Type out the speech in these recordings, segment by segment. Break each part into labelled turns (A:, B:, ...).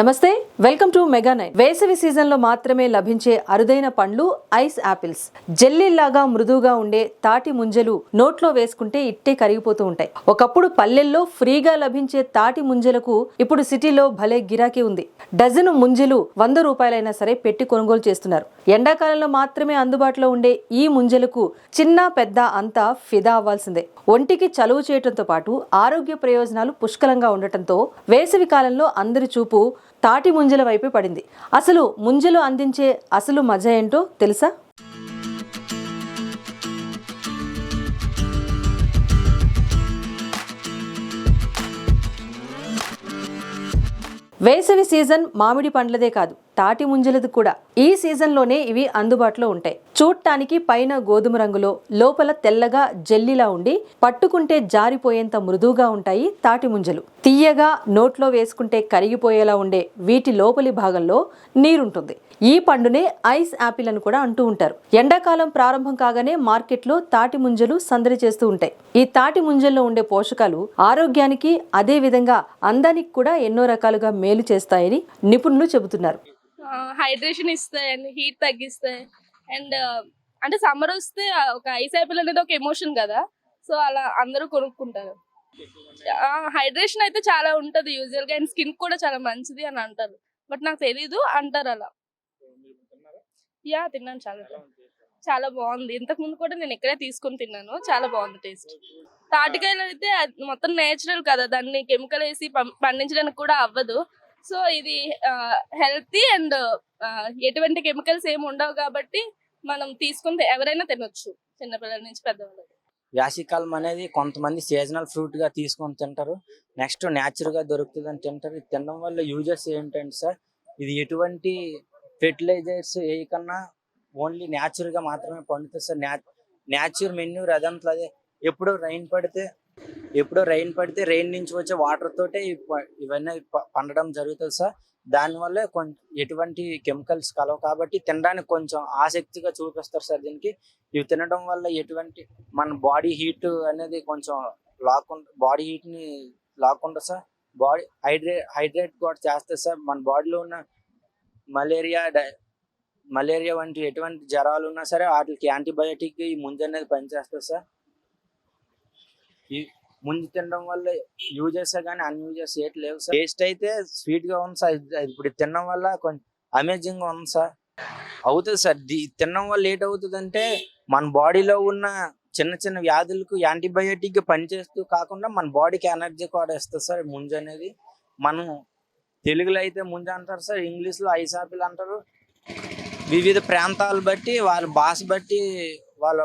A: నమస్తే welcome to mega nine. వేసవి సీజన్లో మాత్రమే లభించే అరుదైన పండ్లు ఐస్ యాపిల్స్ జెల్లీలాగా మృదువుగా ఉండే తాటి ముంజలు నోట్లో వేసుకుంటే ఇట్టే కరిగిపోతూ ఉంటాయి. ఒకప్పుడు పల్లెల్లో ఫ్రీగా లభించే తాటి ముంజలకు ఇప్పుడు సిటీలో భలే గిరాకీ ఉంది. డజను ముంజలు వంద రూపాయలైనా సరే పెట్టి కొనుగోలు చేస్తున్నారు. ఎండాకాలంలో మాత్రమే అందుబాటులో ఉండే ఈ ముంజలకు చిన్న పెద్ద అంతా ఫిదా అవ్వాల్సిందే. ఒంటికి చలువ చేయటంతో పాటు ఆరోగ్య ప్రయోజనాలు పుష్కలంగా ఉండటంతో వేసవి కాలంలో అందరి చూపు తాటి ముంజల వైపే పడింది. అసలు ముంజలు అందించే అసలు మజా ఏంటో తెలుసా? వేసవి సీజన్ మామిడి పండ్లదే కాదు. తాటి ముంజలది కూడా. ఈ సీజన్లోనే ఇవి అందుబాటులో ఉంటాయి. చూడటానికి పైన గోధుమ రంగులో లోపల తెల్లగా జెల్లీలా ఉండి పట్టుకుంటే జారిపోయేంత మృదువుగా ఉంటాయి తాటి ముంజలు. తీయగా నోట్లో వేసుకుంటే కరిగిపోయేలా ఉండే వీటి లోపలి భాగంలో నీరుంటుంది. ఈ పండునే ఐస్ యాపిల్ అని కూడా అంటూ ఉంటారు. ఎండాకాలం ప్రారంభం కాగానే మార్కెట్లో తాటి ముంజలు సందడి చేస్తూ ఉంటాయి. ఈ తాటి ముంజల్లో ఉండే పోషకాలు ఆరోగ్యానికి అదే విధంగా అందానికి కూడా ఎన్నో రకాలుగా మేలు చేస్తాయని నిపుణులు చెబుతున్నారు.
B: హైడ్రేషన్ ఇస్తాయి అండ్ హీట్ తగ్గిస్తాయి. అండ్ అంటే సమ్మర్ వస్తే ఒక ఐస్ యాపిల్ అనేది ఒక ఎమోషన్ కదా. సో అలా అందరూ కొనుక్కుంటారు. హైడ్రేషన్ అయితే చాలా ఉంటది యూజువల్గా. అండ్ స్కిన్ కూడా చాలా మంచిది అని అంటారు. బట్ నాకు తెలీదు అంటారు అలా. యా తిన్నాను చాలా. చాలా బాగుంది. ఇంతకు ముందు కూడా నేను ఇక్కడే తీసుకొని తిన్నాను. చాలా బాగుంది టేస్ట్ తాటికాయలు అయితే మొత్తం నేచురల్ కదా. దాన్ని కెమికల్ వేసి పం- పండించడానికి కూడా అవ్వదు. సో ఇది హెల్తీ అండ్ ఎటువంటి కెమికల్స్ ఏమి ఉండవు కాబట్టి మనం తీసుకుని ఎవరైనా తినొచ్చు చిన్నపిల్లల నుంచి పెద్దవాళ్ళు
C: వేసవికాలం అనేది కొంతమంది సీజనల్ ఫ్రూట్గా తీసుకొని తింటారు. నెక్స్ట్ న్యాచురల్ దొరుకుతుంది దొరుకుతుందని తింటారు. ఇది తినడం వల్ల యూజెస్ ఏంటంటే సార్ ఇది ఎటువంటి ఫెర్టిలైజర్స్ వేయకన్నా ఓన్లీ న్యాచురల్గా మాత్రమే పండుతుంది సార్. న్యాచురల్ మెన్యూర్ అదంతా అదే. ఎప్పుడు రైన్ పడితే ఎప్పుడో రైన్ పడితే రెయిన్ నుంచి వచ్చే వాటర్ తోటే ప- ఇవన్నీ పండడం జరుగుతుంది సార్. దానివల్ల కొంచెం ఎటువంటి కెమికల్స్ కలవు కాబట్టి తినడానికి కొంచెం ఆసక్తిగా చూపిస్తారు సార్ దీనికి. ఇవి తినడం వల్ల ఎటువంటి మన బాడీ హీట్ అనేది కొంచెం లాక్కుండా బాడీ హీట్ని లాక్కుండా సార్. బాడీ హైడ్రేట్ హైడ్రేట్ కూడా చేస్తుంది సార్. మన బాడీలో ఉన్న మలేరియా డై- మలేరియా వంటి ఎటువంటి జ్వరాలు ఉన్నా సరే వాటికి యాంటీబయాటిక్ ఈ ముందు అనేది పనిచేస్తుంది సార్. ముందు తినడం వల్ల యూజెస్ కానీ అన్ యూజెస్ ఏటి లేవు సార్. టేస్ట్ అయితే స్వీట్గా ఉంది సార్. ఇప్పుడు తినడం వల్ల కొంచెం అమేజింగ్గా ఉంది సార్. అవుతుంది సార్. తినడం వల్ల లేట్ అవుతుంది అంటే మన బాడీలో ఉన్న చిన్న చిన్న వ్యాధులకు యాంటీబయోటిక్గా పనిచేస్తూ కాకుండా మన బాడీకి ఎనర్జీ కూడా ఇస్తుంది సార్. ముంజ అనేది మనం తెలుగులో అయితే ముంజ అంటారు సార్. ఇంగ్లీష్లో అంటారు. వివిధ ప్రాంతాలు బట్టి వాళ్ళ భాష బట్టి వాళ్ళ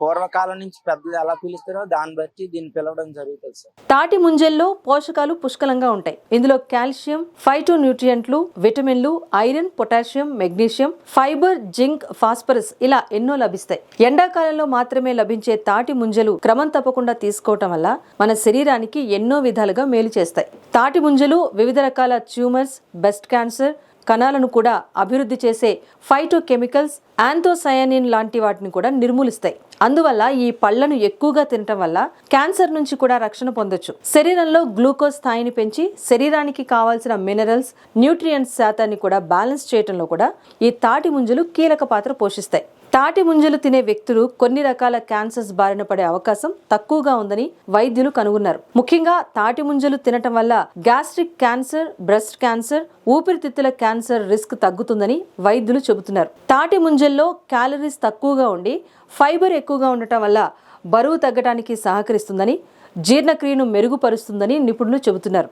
C: పూర్వకాలం నుంచి పెద్దలు ఎలా పిలుస్తారో దాన్ని బట్టి దీన్ని పిలవడం జరుగుతుంది సార్.
A: తాటి ముంజల్లో పోషకాలు పుష్కలంగా ఉంటాయి. ఇందులో కాల్షియం ఫైటో న్యూట్రియంట్లు విటమిన్లు iron potassium magnesium fibre zinc phosphorus ఇలా ఎన్నో లభిస్తాయి. ఎండాకాలంలో మాత్రమే లభించే తాటి ముంజలు క్రమం తప్పకుండా తీసుకోవటం వల్ల మన శరీరానికి ఎన్నో విధాలుగా మేలు చేస్తాయి. తాటి ముంజలు వివిధ రకాల ట్యూమర్స్ బెస్ట్ క్యాన్సర్ కణాలను కూడా అభివృద్ధి చేసే ఫైటో కెమికల్స్ యాంథోసయానిన్ లాంటి వాటిని కూడా నిర్మూలిస్తాయి. అందువల్ల ఈ పళ్ళను ఎక్కువగా తినటం వల్ల క్యాన్సర్ నుంచి కూడా రక్షణ పొందొచ్చు. శరీరంలో గ్లూకోజ్ స్థాయిని పెంచి శరీరానికి కావాల్సిన మినరల్స్ న్యూట్రియంట్స్ శాతాన్ని కూడా బ్యాలెన్స్ చేయటంలో కూడా ఈ తాటి ముంజలు కీలక పాత్ర పోషిస్తాయి. తాటి ముంజలు తినే వ్యక్తులు కొన్ని రకాల క్యాన్సర్స్ బారిన పడే అవకాశం తక్కువగా ఉందని వైద్యులు కనుగొన్నారు. ముఖ్యంగా తాటి ముంజలు తినటం వల్ల గ్యాస్ట్రిక్ క్యాన్సర్ బ్రెస్ట్ క్యాన్సర్ ఊపిరితిత్తుల క్యాన్సర్ రిస్క్ తగ్గుతుందని వైద్యులు చెబుతున్నారు. తాటి ముంజల్లో క్యాలరీస్ తక్కువగా ఉండి ఫైబర్ ఎక్కువగా ఉండటం వల్ల బరువు తగ్గడానికి సహకరిస్తుందని జీర్ణక్రియను మెరుగుపరుస్తుందని నిపుణులు చెబుతున్నారు.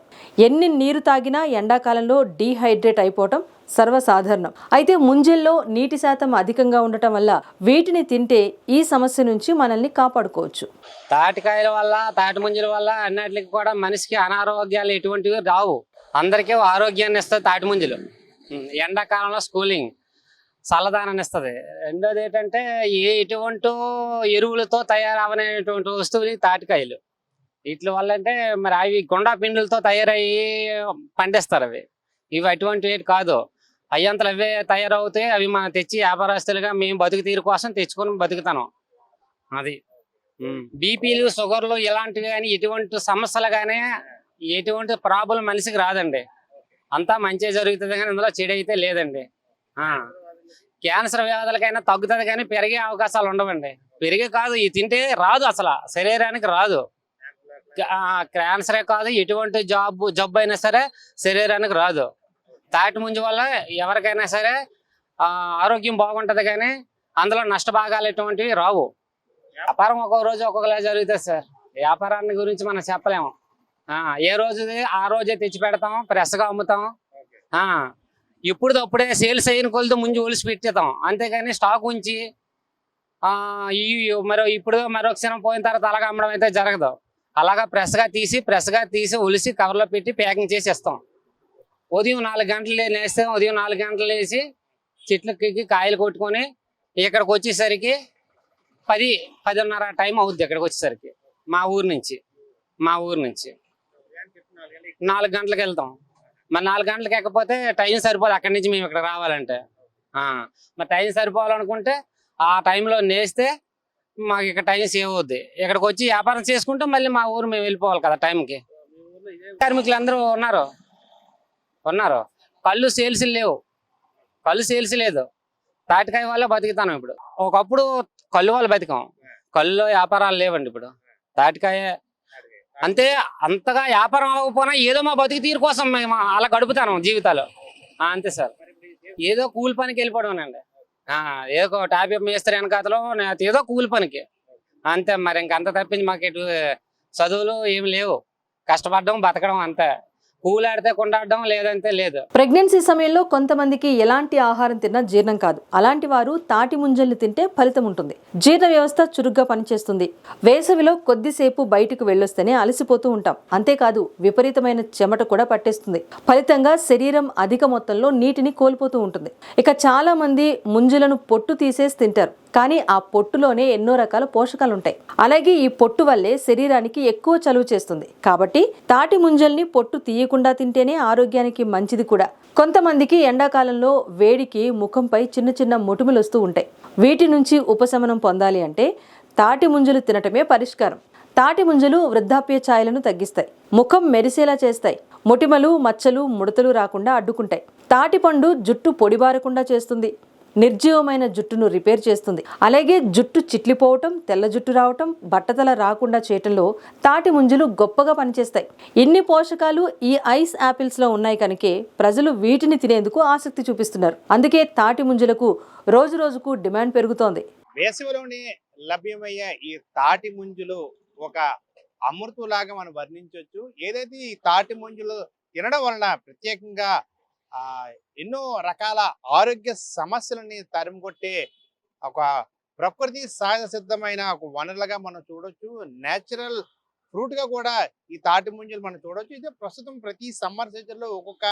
A: ఎన్ని నీరు తాగినా ఎండాకాలంలో డీహైడ్రేట్ అయిపోవటం సర్వసాధారణం. అయితే ముంజల్లో నీటి శాతం అధికంగా ఉండటం వల్ల వీటిని తింటే ఈ సమస్య నుంచి మనల్ని కాపాడుకోవచ్చు.
D: తాటికాయల వల్ల తాటి ముంజల వల్ల అన్నిటికి కూడా మనిషికి అనారోగ్యాలు ఎటువంటివి రావు. అందరికీ ఆరోగ్యాన్ని ఇస్తుంది తాటి ముంజలు. ఎండాకాలంలో స్కూలింగ్ చల్లదానాన్ని ఇస్తుంది. రెండోది ఏంటంటే ఏ ఎటువంటి ఎరువులతో తయారవనేటువంటి వస్తువులు తాటికాయలు. వీటి వల్ల అంటే మరి అవి కొండా పిండులతో తయారయ్యి పండిస్తారు అవి. ఇవి అటువంటివి కాదు. అయ్యంతలు అవే తయారవుతాయి అవి మనం తెచ్చి వ్యాపారస్తులుగా మేము బతుకు తీరు కోసం తెచ్చుకొని బతుకుతాను. అది. బీపీలు షుగర్లు ఇలాంటివి కానీ ఎటువంటి సమస్యలు కానీ ఎటువంటి ప్రాబ్లం మనిషికి రాదండి. అంతా మంచి జరుగుతుంది కానీ ఇందులో చెడు అయితే లేదండి. క్యాన్సర్ వ్యాధులకైనా తగ్గుతుంది కానీ పెరిగే అవకాశాలు ఉండవండి. పెరిగే కాదు ఇది తింటే రాదు అసలు. శరీరానికి రాదు. క్యాన్సరే కాదు ఎటువంటి జాబ్ జబ్బు అయినా సరే శరీరానికి రాదు. తాటి ముంజు వల్ల ఎవరికైనా సరే ఆరోగ్యం బాగుంటది కానీ అందులో నష్టభాగాలు ఎటువంటివి రావు. వ్యాపారం ఒక్కొక్క రోజు ఒక్కొక్కలా జరుగుతుంది సార్. వ్యాపారాన్ని గురించి మనం చెప్పలేము. ఏ రోజుది ఆ రోజే తెచ్చి పెడతాం ఫ్రెష్గా అమ్ముతాం ఇప్పుడు అప్పుడే సేల్స్ అయిన కొలతో ముందు ఒలిసి పెట్టేతాం అంతేగాని స్టాక్ ఉంచి మరో ఇప్పుడు మరొక క్షణం పోయిన తర్వాత అలాగ అమ్మడం అయితే జరగదు. అలాగా ప్రెస్గా తీసి ప్రెస్గా తీసి ఉలిసి కవర్లో పెట్టి ప్యాకింగ్ చేసి ఇస్తాం ఉదయం నాలుగు గంటలు వేస్తే ఉదయం నాలుగు గంటలు వేసి చెట్లకి కాయలు కొట్టుకొని ఇక్కడికి వచ్చేసరికి పది పదిన్నర టైం అవుద్ది ఇక్కడికి వచ్చేసరికి. మా ఊరు నుంచి మా ఊరు నుంచి. నాలుగు గంటలకు వెళ్తాం. మరి నాలుగు గంటలకు ఎక్కపోతే టైం సరిపోదు. అక్కడి నుంచి మేము ఇక్కడ రావాలంటే. మరి టైం సరిపోవాలనుకుంటే ఆ టైంలో నేస్తే మాకు ఇక్కడ టైం సేవ్ అవుద్ది. ఇక్కడికి వచ్చి వ్యాపారం చేసుకుంటే మళ్ళీ మా ఊరు మేము వెళ్ళిపోవాలి కదా టైంకి. కార్మికులు అందరూ ఉన్నారు. ఉన్నారు. కళ్ళు సేల్స్ లేవు. కళ్ళు సేల్స్ లేదు. తాటికాయ వల్ల బతుకుతాను ఇప్పుడు. ఒకప్పుడు కళ్ళు వాళ్ళు బతికాం. కళ్ళు వ్యాపారాలు లేవండి ఇప్పుడు. తాటికాయ అంతే అంతగా వ్యాపారం అవ్వకపోయినా ఏదో మా బతుకు తీరు కోసం మేము అలా గడుపుతాను జీవితాలు. అంతే సార్. ఏదో కూలి పనికి వెళ్ళిపోవడం అండి ఏదో టాపిక్ మేస్త్రి వెనకాతలో ఏదో కూలి పనికి. అంతే మరి ఇంకంత తప్పించి మాకు ఇటు చదువులు ఏమి లేవు. కష్టపడడం బతకడం అంతే. పూలాడితే కొండాడడం లేదంటే లేదు.
A: ప్రెగ్నెన్సీ సమయంలో కొంతమందికి ఎలాంటి ఆహారం తిన్నా జీర్ణం కాదు. అలాంటి వారు తాటి ముంజల్ని తింటే ఫలితం ఉంటుంది. జీర్ణ వ్యవస్థ చురుగ్గా పనిచేస్తుంది. వేసవిలో కొద్దిసేపు బయటకు వెళ్ళొస్తేనే అలసిపోతూ ఉంటాం. అంతేకాదు విపరీతమైన చెమట కూడా పట్టేస్తుంది. ఫలితంగా శరీరం అధిక మొత్తంలో నీటిని కోల్పోతూ ఉంటుంది. ఇక చాలా మంది ముంజలను పొట్టు తీసేసి తింటారు. కానీ ఆ పొట్టులోనే ఎన్నో రకాల పోషకాలు ఉంటాయి అలాగే ఈ పొట్టు వల్లే శరీరానికి ఎక్కువ చలువ చేస్తుంది. కాబట్టి తాటి ముంజల్ని పొట్టు తీయకుండా తింటేనే ఆరోగ్యానికి మంచిది కూడా. కొంతమందికి ఎండాకాలంలో వేడికి ముఖంపై చిన్న చిన్న మొటిమలు వస్తూ ఉంటాయి. వీటి నుంచి ఉపశమనం పొందాలి అంటే తాటి ముంజలు తినటమే పరిష్కారం. తాటి ముంజలు వృద్ధాప్య ఛాయలను తగ్గిస్తాయి. ముఖం మెరిసేలా చేస్తాయి. మొటిమలు మచ్చలు ముడతలు రాకుండా అడ్డుకుంటాయి. తాటిపండు జుట్టు పొడిబారకుండా చేస్తుంది. నిర్జీవమైన జుట్టును రిపేర్ చేస్తుంది. అలాగే జుట్టు చిట్లిపోవటం తెల్ల జుట్టు రావటం బట్టతల రాకుండా చేయటంలో తాటి ముంజలు గొప్పగా పనిచేస్తాయి. ఇన్ని పోషకాలు ఈ ఐస్ యాపిల్స్లో ఉన్నాయి కనుకే ప్రజలు వీటిని తినేందుకు ఆసక్తి చూపిస్తున్నారు. అందుకే తాటి ముంజలకు రోజు రోజుకు డిమాండ్ పెరుగుతోంది.
E: వేసవిలోనే లభ్యమయ్యే ఈ తాటి ముంజులు ఒక అమృతులాగా మనం వర్ణించవచ్చు. ఏదైతే ఈ తాటి ముంజులు తినడం వలన ప్రత్యేకంగా ఎన్నో రకాల ఆరోగ్య సమస్యలని తరిమికొట్టే ఒక ప్రకృతి సహజ సిద్ధమైన ఒక వనరులుగా మనం చూడొచ్చు. నేచురల్ ఫ్రూట్గా కూడా ఈ తాటి ముంజలు మనం చూడొచ్చు. ఇది ప్రస్తుతం ప్రతి సమ్మర్ సీజన్లో ఒక్కొక్క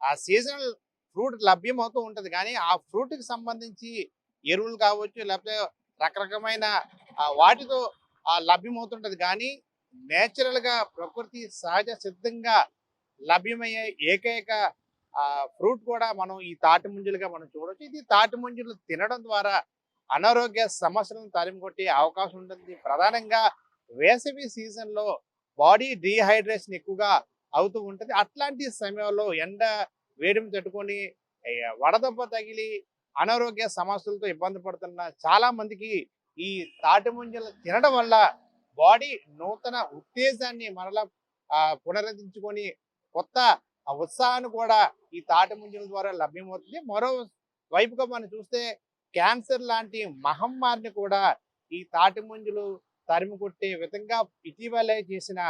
E: ఆ సీజనల్ ఫ్రూట్ లభ్యం అవుతూ ఉంటుంది. కానీ ఆ ఫ్రూట్కి సంబంధించి ఎరువులు కావచ్చు లేకపోతే రకరకమైన వాటితో ఆ, లభ్యమవుతుంటది. కానీ నేచురల్గా ప్రకృతి సహజ సిద్ధంగా లభ్యమయ్యే ఏకైక ఫ్రూట్ కూడా మనం ఈ తాటి ముంజలుగా మనం చూడవచ్చు ఇది తాటి ముంజలు తినడం ద్వారా అనారోగ్య సమస్యలను తరిమికొట్టే అవకాశం ఉంటుంది. ప్రధానంగా వేసవి సీజన్లో బాడీ డీహైడ్రేషన్ ఎక్కువగా అవుతూ ఉంటుంది. అట్లాంటి సమయంలో ఎండ వేడిని తట్టుకొని వడదెబ్బ తగిలి అనారోగ్య సమస్యలతో ఇబ్బంది పడుతున్న చాలా మందికి ఈ తాటి ముంజలు తినడం వల్ల బాడీ నూతన ఉత్తేజాన్ని మరలా పునరుద్ధరించుకొని కొత్త ఆ ఉత్సాహాన్ని కూడా ఈ తాటి ముంజల ద్వారా లభ్యమవుతుంది. మరో వైపుగా మనం చూస్తే క్యాన్సర్ లాంటి మహమ్మారిని కూడా ఈ తాటి ముంజలు తరిమి కొట్టే విధంగా ఇటీవలే చేసిన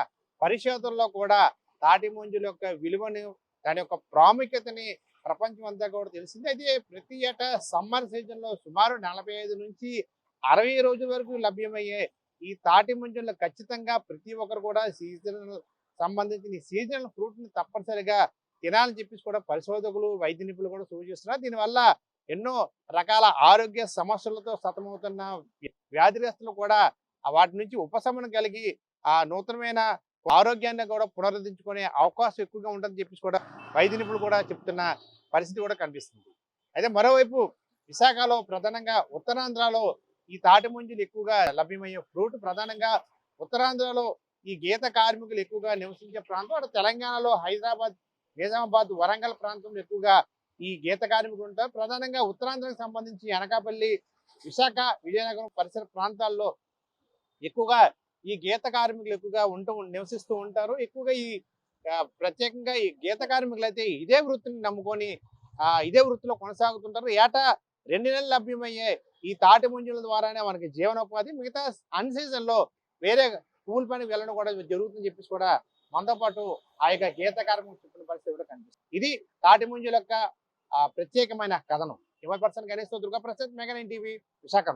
E: పరిశోధనలో కూడా తాటిముంజుల యొక్క విలువను దాని యొక్క ప్రాముఖ్యతని ప్రపంచం అంతా కూడా తెలిసింది. అయితే ప్రతి ఏటా సమ్మర్ సీజన్లో సుమారు నలభై ఐదు నుంచి అరవై రోజుల వరకు లభ్యమయ్యే ఈ తాటి ముంజులను ఖచ్చితంగా ప్రతి ఒక్కరు కూడా సీజన్ సంబంధించిన ఈ సీజనల్ ఫ్రూట్ని తప్పనిసరిగా తినాలని చెప్పేసి కూడా పరిశోధకులు వైద్య నిపుణులు కూడా సూచిస్తున్నారు. దీనివల్ల ఎన్నో రకాల ఆరోగ్య సమస్యలతో సతమవుతున్న వ్యాధిగ్రస్తులు కూడా వాటి నుంచి ఉపశమనం కలిగి ఆ నూతనమైన ఆరోగ్యాన్ని కూడా పునరుద్ధరించుకునే అవకాశం ఎక్కువగా ఉంటుందని చెప్పేసి కూడా వైద్య నిపుణులు కూడా చెప్తున్న పరిస్థితి కూడా కనిపిస్తుంది. అయితే మరోవైపు విశాఖలో ప్రధానంగా ఉత్తరాంధ్రలో ఈ తాటి ముంజలు ఎక్కువగా లభ్యమయ్యే ఫ్రూట్ ప్రధానంగా ఉత్తరాంధ్రలో ఈ గీత కార్మికులు ఎక్కువగా నివసించే ప్రాంతం. అటు తెలంగాణలో హైదరాబాద్ నిజామాబాద్ వరంగల్ ప్రాంతంలో ఎక్కువగా ఈ గీత కార్మికులు ఉంటారు. ప్రధానంగా ఉత్తరాంధ్రకు సంబంధించి అనకాపల్లి విశాఖ విజయనగరం పరిసర ప్రాంతాల్లో ఎక్కువగా ఈ గీత కార్మికులు ఎక్కువగా ఉంటూ నివసిస్తూ ఉంటారు. ఎక్కువగా ఈ ప్రత్యేకంగా ఈ గీత కార్మికులు అయితే ఇదే వృత్తిని నమ్ముకొని ఇదే వృత్తిలో కొనసాగుతుంటారు. ఏటా రెండు నెలలు లభ్యమయ్యే ఈ తాటి ముంజుల ద్వారానే మనకి జీవనోపాధి మిగతా అన్ సీజన్లో వేరే స్కూల్ పని వెళ్ళడం కూడా జరుగుతుందని చెప్పేసి కూడా మనతో పాటు ఆ యొక్క గీత కార్మికులు చెప్పిన పరిస్థితి కూడా కనిపిస్తుంది. ఇది తాటి ముంజుల యొక్క ప్రత్యేకమైన కథనం. ఇరవై percent Ganesh Durga Prasad mega TV Visakha